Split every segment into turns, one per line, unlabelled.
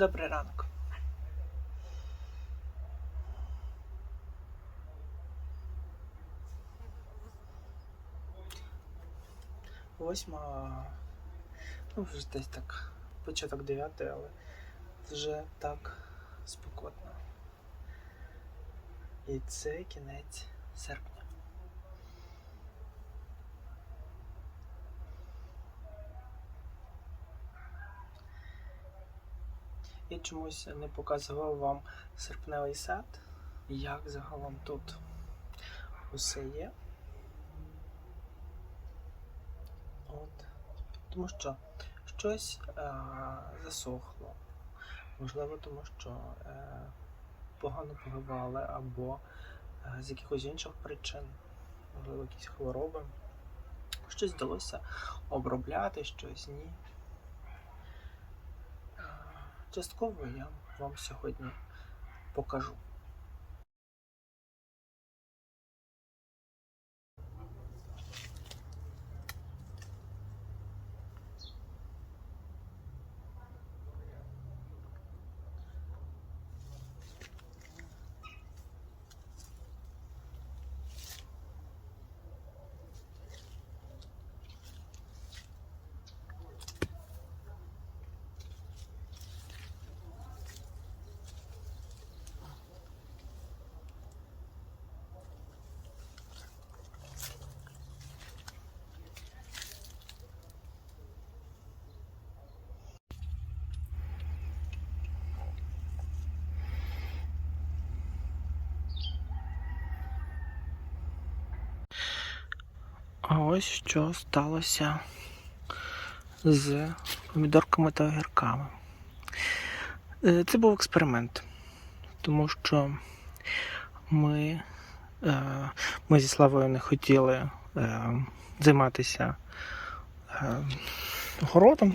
Добрий ранок. Восьма. Ну, вже десь так. Початок дев'ятої, але вже так спекотно. І це кінець серпня. Я чомусь не показував вам серпневий сад, як загалом тут усе є. От. Тому що щось е, засохло. Можливо, тому що е, погано поливали або е, з якихось інших причин, можливо, якісь хвороби. Щось вдалося обробляти, щось ні. Частково я вам сьогодні покажу. А ось що сталося з помідорками та огірками. Е, Це був експеримент, тому що ми, е, ми зі Славою не хотіли е, займатися городом.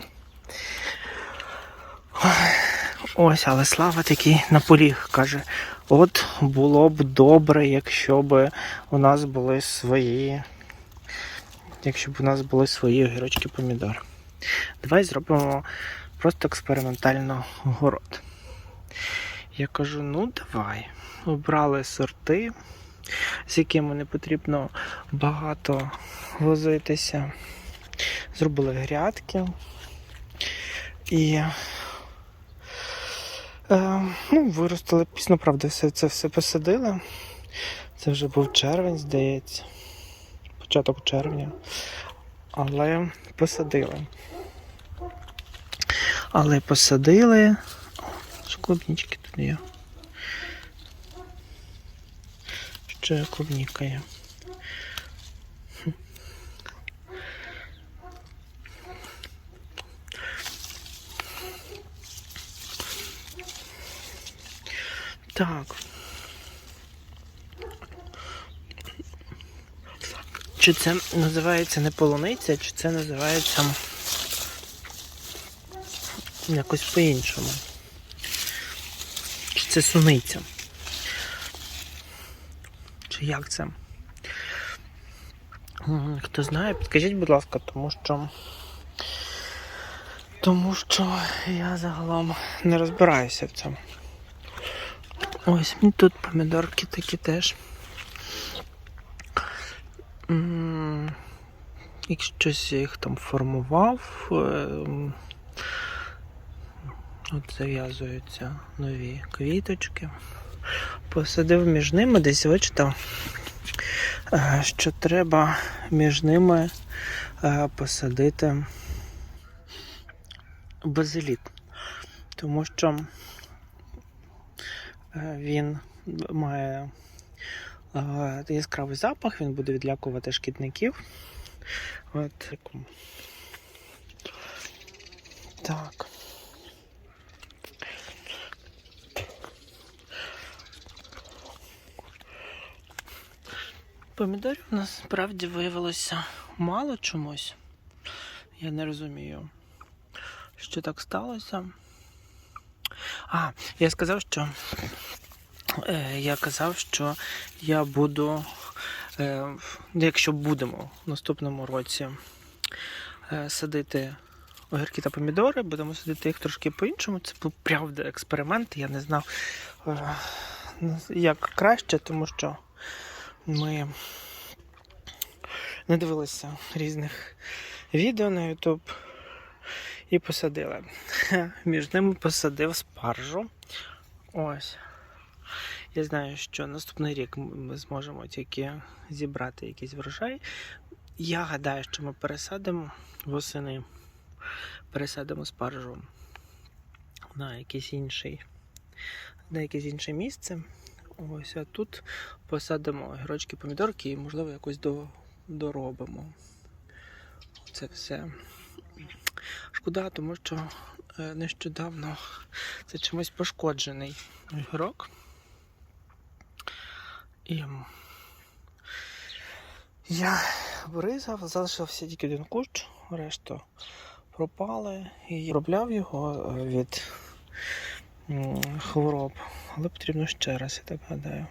Ось, але Слава такий наполіг каже: от було б добре, якщо б у нас були свої якщо б у нас були свої огірочки помідор. Давай зробимо просто експериментально город. Я кажу, ну давай. Обрали сорти, з якими не потрібно багато возитися. Зробили грядки. І е, ну, виростили пізно, правда, все це все посадили. Це вже був червень, здається початок червня. Але посадили. Але посадили. О, ще клубнички тут є. Ще клубніка є. Так. Чи це називається не полуниця, чи це називається якось по-іншому? Чи це суниця? Чи як це? Хто знає, підкажіть, будь ласка, тому що. Тому що я загалом не розбираюся в цьому. Ось тут помідорки такі теж. Якщось я їх там формував. ем, От зав'язуються нові квіточки. Посадив між ними, десь вичитав, е, що треба між ними е, посадити базилік. Тому що е, він має яскравий запах, він буде відлякувати шкідників. От. Так. Помідорів насправді виявилося мало чомусь. Я не розумію, що так сталося. А, я сказав, що е, я казав, що я буду, е, якщо будемо в наступному році е, садити огірки та помідори, будемо садити їх трошки по-іншому. Це був правда експеримент. Я не знав, е, як краще, тому що ми не дивилися різних відео на YouTube і посадили. Між ними посадив спаржу. Ось. Я знаю, що наступний рік ми зможемо тільки зібрати якийсь врожай. Я гадаю, що ми пересадимо восени, пересадимо спаржу на якийсь інший, на якесь інше місце. Ось, а тут посадимо гірочки, помідорки і, можливо, якось до, доробимо. Це все. Шкода, тому що е, нещодавно це чимось пошкоджений огірок. І я вирізав, залишився тільки один кущ, решту пропали. І обробляв його е, від хвороб. Але потрібно ще раз, я так гадаю.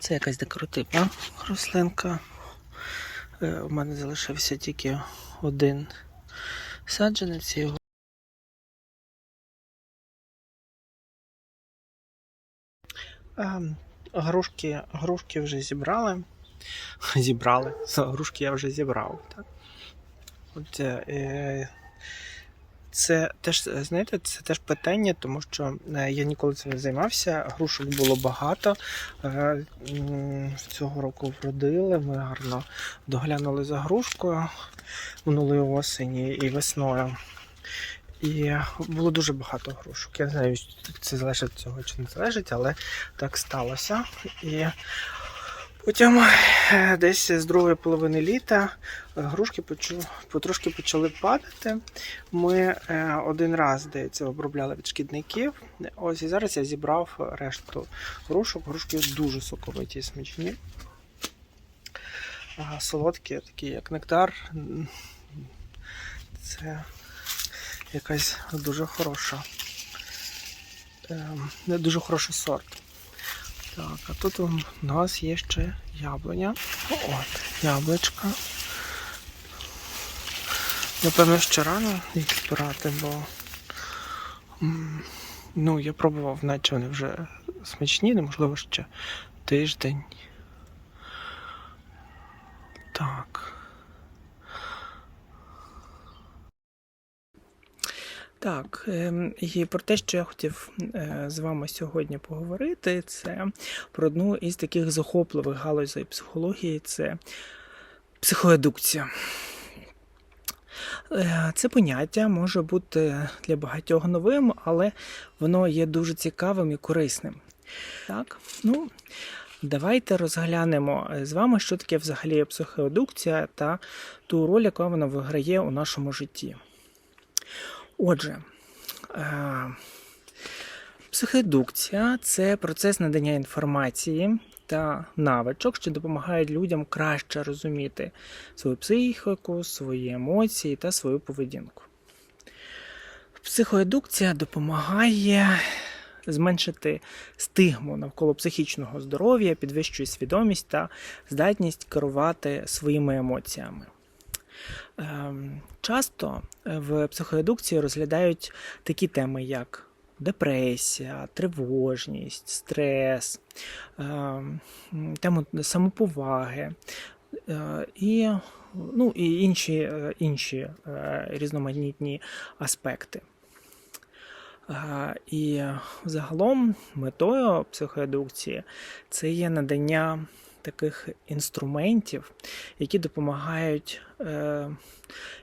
Це якась декоративна рослинка. Е, У мене залишився тільки один саджанець. Грушки, грушки вже зібрали. Зібрали. Грушки я вже зібрав. Так? От, е, це теж, знаєте, це теж питання, тому що е, я ніколи цим не займався. Грушок було багато. Е, Цього року вродили. Ми гарно доглянули за грушкою минулої осені і весною. І було дуже багато грушок. Я не знаю, це залежить від цього чи не залежить, але так сталося. І потім е, десь з другої половини літа е, грушки потрошки почали падати. Ми е, один раз, здається, обробляли від шкідників. Ось і зараз я зібрав решту грушок. Грушки дуже соковиті і смачні. Солодкі, такі як нектар. Це якась дуже хороша. ем, Не дуже хороший сорт. Так, а тут у нас є ще яблуня. От, яблучка. Напевно, ще рано їх збирати, бо ну, я пробував, наче вони вже смачні, неможливо ще тиждень. Так. Так, ем, і про те, що я хотів е, з вами сьогодні поговорити, це про одну із таких захопливих галузей психології це психоедукція. Е, Це поняття може бути для багатьох новим, але воно є дуже цікавим і корисним. Так, ну, давайте розглянемо з вами, що таке взагалі психоедукція та ту роль, яку вона виграє у нашому житті. Отже, е, психоедукція це процес надання інформації та навичок, що допомагають людям краще розуміти свою психіку, свої емоції та свою поведінку. Психоедукція допомагає зменшити стигму навколо психічного здоров'я, підвищує свідомість та здатність керувати своїми емоціями. Ем, Часто в психоедукції розглядають такі теми, як депресія, тривожність, стрес, ем, тему самоповаги е, і, ну, і інші, е, інші е, різноманітні аспекти. Е, І загалом метою психоедукції це є надання таких інструментів, які допомагають, е,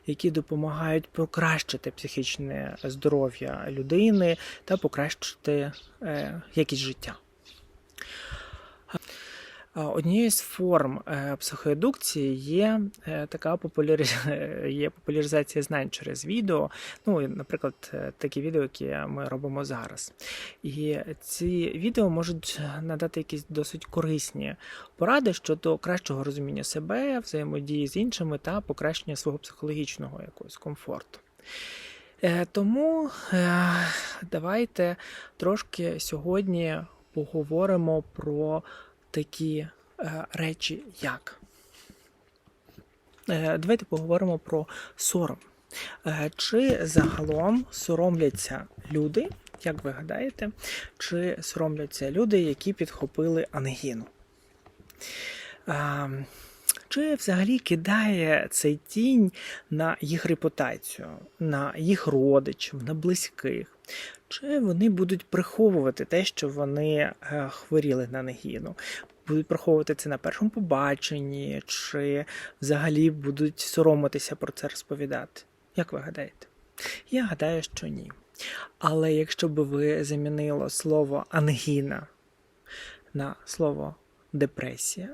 які допомагають покращити психічне здоров'я людини та покращити е, якість життя. А Однією з форм е, психоедукції є е, така популярі... є популяризація знань через відео. Ну, наприклад, е, такі відео, які ми робимо зараз. І ці відео можуть надати якісь досить корисні поради щодо кращого розуміння себе, взаємодії з іншими та покращення свого психологічного якогось комфорту. Е, Тому е, давайте трошки сьогодні поговоримо про такі е, речі, як е, давайте поговоримо про сором. Е, Чи загалом соромляться люди, як ви гадаєте, чи соромляться люди, які підхопили ангіну? А, Чи взагалі кидає цей тінь на їх репутацію, на їх родичів, на близьких? Чи вони будуть приховувати те, що вони е, хворіли на ангіну? Будуть приховувати це на першому побаченні, чи взагалі будуть соромитися про це розповідати? Як ви гадаєте? Я гадаю, що ні. Але якщо б ви замінили слово ангіна на слово депресія,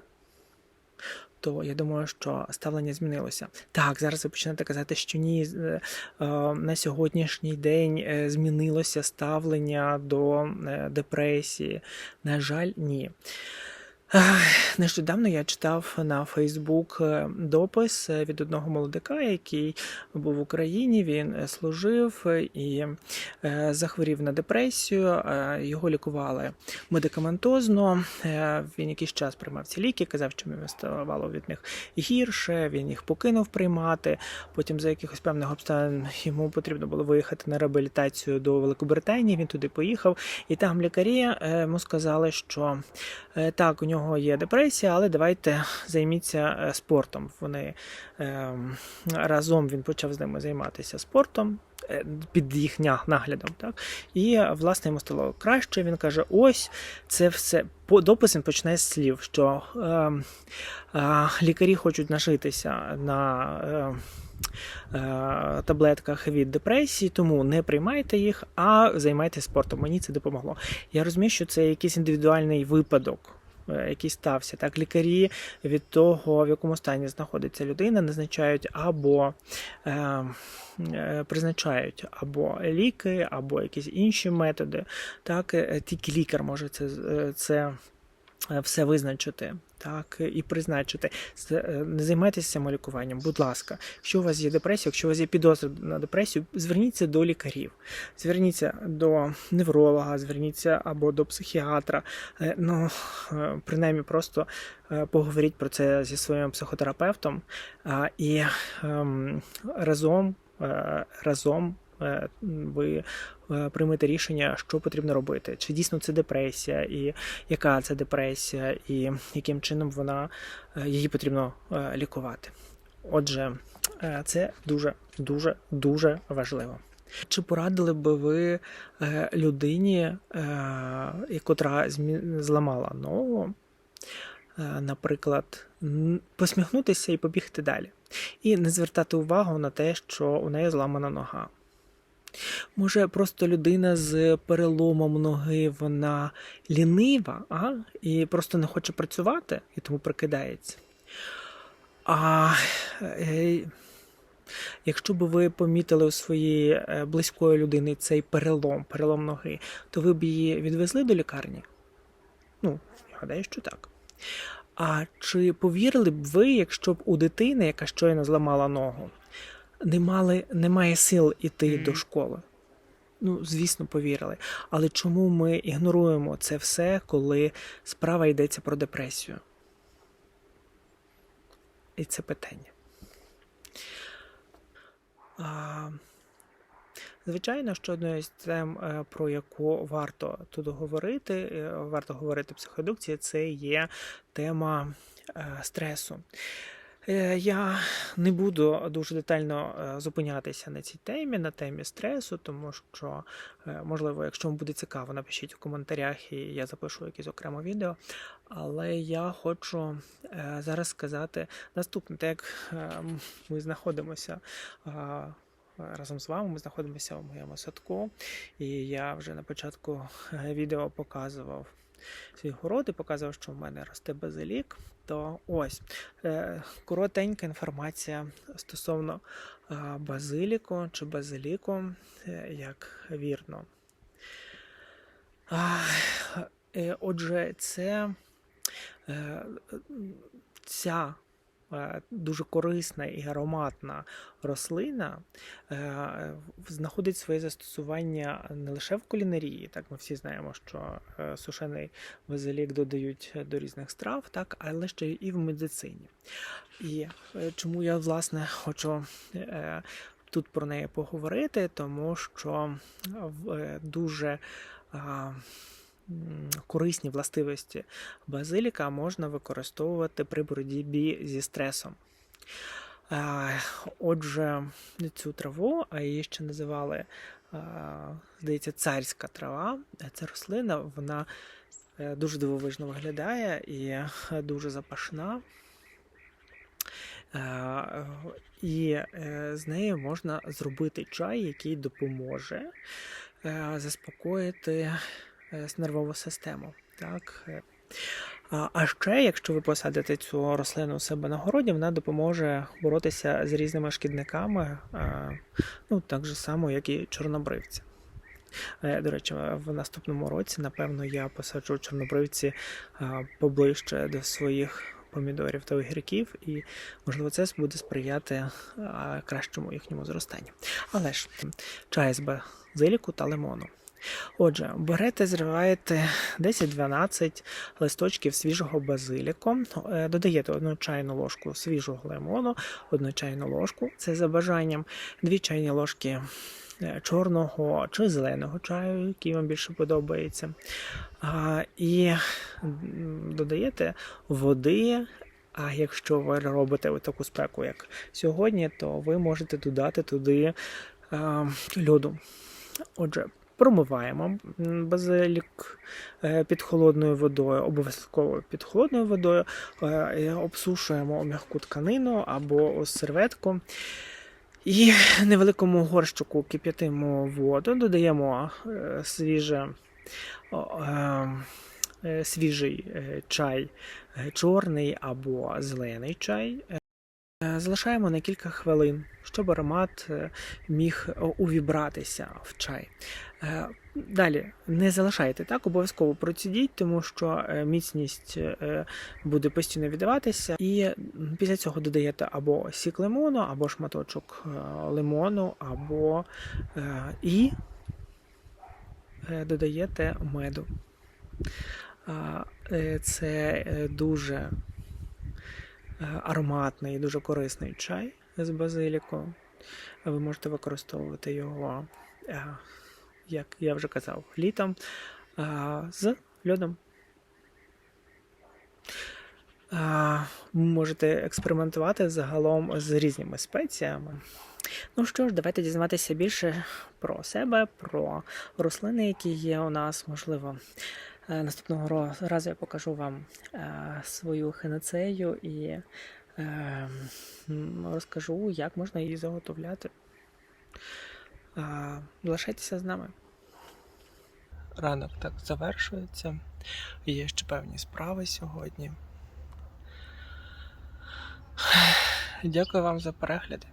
то я думаю, що ставлення змінилося. Так, зараз ви почнете казати, що ні, е, е, на сьогоднішній день е, змінилося ставлення до депресії. На жаль, ні. Нещодавно я читав на Фейсбук е, допис е, від одного молодика, який був в Україні. Він е, служив і захворів на депресію. Його лікували медикаментозно. Він якийсь час приймав ці ліки, казав, що йому ставало від них гірше. Він їх покинув приймати. Потім за якихось певних обставин йому потрібно було виїхати на реабілітацію до Великобританії. Він туди поїхав, і там лікарі йому сказали, що так, у нього є депресія, але давайте займіться е, спортом. Вони е, разом він почав з ними займатися спортом. е, Під їхня наглядом, так і власне йому стало краще. Він каже: ось це все допис він починає з слів, що е, е, лікарі хочуть нажитися на е, е, таблетках від депресії, тому не приймайте їх, а займайтеся спортом. Мені це допомогло. Я розумію, що це якийсь індивідуальний випадок. Е, Який стався так, лікарі від того, в якому стані знаходиться людина, назначають або е, е, призначають або ліки, або якісь інші методи. Так, е, тільки лікар може це, це все визначити. Так, і призначити. Е, Не займайтеся самолікуванням, будь ласка. Якщо у вас є депресія, якщо у вас є підозра на депресію, зверніться до лікарів, зверніться до невролога, зверніться або до психіатра. Е, Ну, е, принаймні, просто е, поговоріть про це зі своїм психотерапевтом і ем, разом, е, разом е, ви е, приймете рішення, що потрібно робити. Чи дійсно це депресія, і яка це депресія, і яким чином вона е, її потрібно е, лікувати. Отже, е, це дуже, дуже, дуже важливо. Чи порадили би ви е, людині, е, котра зламала ногу, е, наприклад, посміхнутися і побігти далі, і не звертати увагу на те, що у неї зламана нога? Може, просто людина з переломом ноги, вона лінива, а? і просто не хоче працювати, і тому прикидається. А е, якщо б ви помітили у своєї е, близької людини цей перелом, перелом ноги, то ви б її відвезли до лікарні? Ну, я гадаю, що так. А чи повірили б ви, якщо б у дитини, яка щойно зламала ногу, не мали, немає сил іти
Мгм.
до школи? Ну, звісно, повірили. Але чому ми ігноруємо це все, коли справа йдеться про депресію? І це питання. А, звичайно, що одною з тем, е, про яку варто тут говорити, е, варто говорити психодукції, це є тема е, стресу. Е, Я не буду дуже детально е, зупинятися на цій темі, на темі стресу, тому що, е, можливо, якщо вам буде цікаво, напишіть в коментарях, і я запишу якесь окреме відео. Але я хочу зараз сказати наступне, так як ми знаходимося. Разом з вами ми знаходимося в моєму садку, і я вже на початку відео показував свій город і показував, що в мене росте базилік. То ось е, коротенька інформація стосовно е, базиліку чи базиліку, е, як вірно. Отже, це ця дуже корисна і ароматна рослина е, знаходить своє застосування не лише в кулінарії. Так, ми всі знаємо, що е, сушений базилік додають до різних страв, так, але ще і в медицині. І е, чому я власне хочу е, тут про неї поговорити, тому що е, дуже корисні властивості базиліка можна використовувати при боротьбі зі стресом. Отже, цю траву, а її ще називали, здається, царська трава. Це рослина, вона е, дуже дивовижно виглядає і е, дуже запашна. І е, з нею можна зробити чай, який допоможе заспокоїти нервову систему. Так? Е, А ще, якщо ви посадите цю рослину у себе на городі, вона допоможе боротися з різними шкідниками, е, ну так же само, як і чорнобривці. Е, До речі, в наступному році, напевно, я посаджу чорнобривці е, поближче до своїх помідорів та огірків, і можливо це буде сприяти е, кращому їхньому зростанню. Але ж чай з базиліку та лимону. Отже, берете, зриваєте 10-12 листочків свіжого базиліку, е, додаєте одну чайну ложку свіжого лимону, одну чайну ложку, це за бажанням, дві чайні ложки е, чорного чи зеленого чаю, який вам більше подобається. І додаєте води. А якщо ви робите таку спеку, як сьогодні, то ви можете додати туди е, льоду. Отже, промиваємо базилік е, під холодною водою, обов'язково під холодною водою, е, обсушуємо м'яку тканину або серветку. І невеликому горщику кип'ятимо воду, додаємо е, свіже, свіжий чай, чорний або зелений чай. Е, Залишаємо на кілька хвилин, щоб аромат е, міг е, увібратися в чай. Далі не залишайте так, обов'язково процідіть, тому що міцність буде постійно віддаватися. І після цього додаєте або сік лимону, або шматочок лимону, або і додаєте меду. Це дуже ароматний і дуже корисний чай з базиліку. Ви можете використовувати його, е, як я вже казав, літом е, з льодом. Е, Можете експериментувати загалом з різними спеціями. Ну що ж, давайте дізнаватися більше про себе, про рослини, які є у нас, можливо. Е, Наступного разу я покажу вам е, свою хинацею і е, розкажу, як можна її заготовляти. Залишайтеся з нами. Ранок так завершується. Є ще певні справи сьогодні. Дякую вам за перегляди.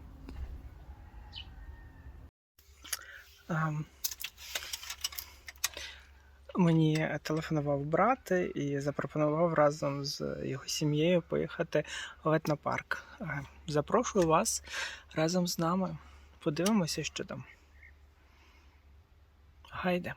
Мені телефонував брат і запропонував разом з його сім'єю поїхати в етнопарк. Е, Запрошую вас разом з нами. Подивимося, що там. Гайде.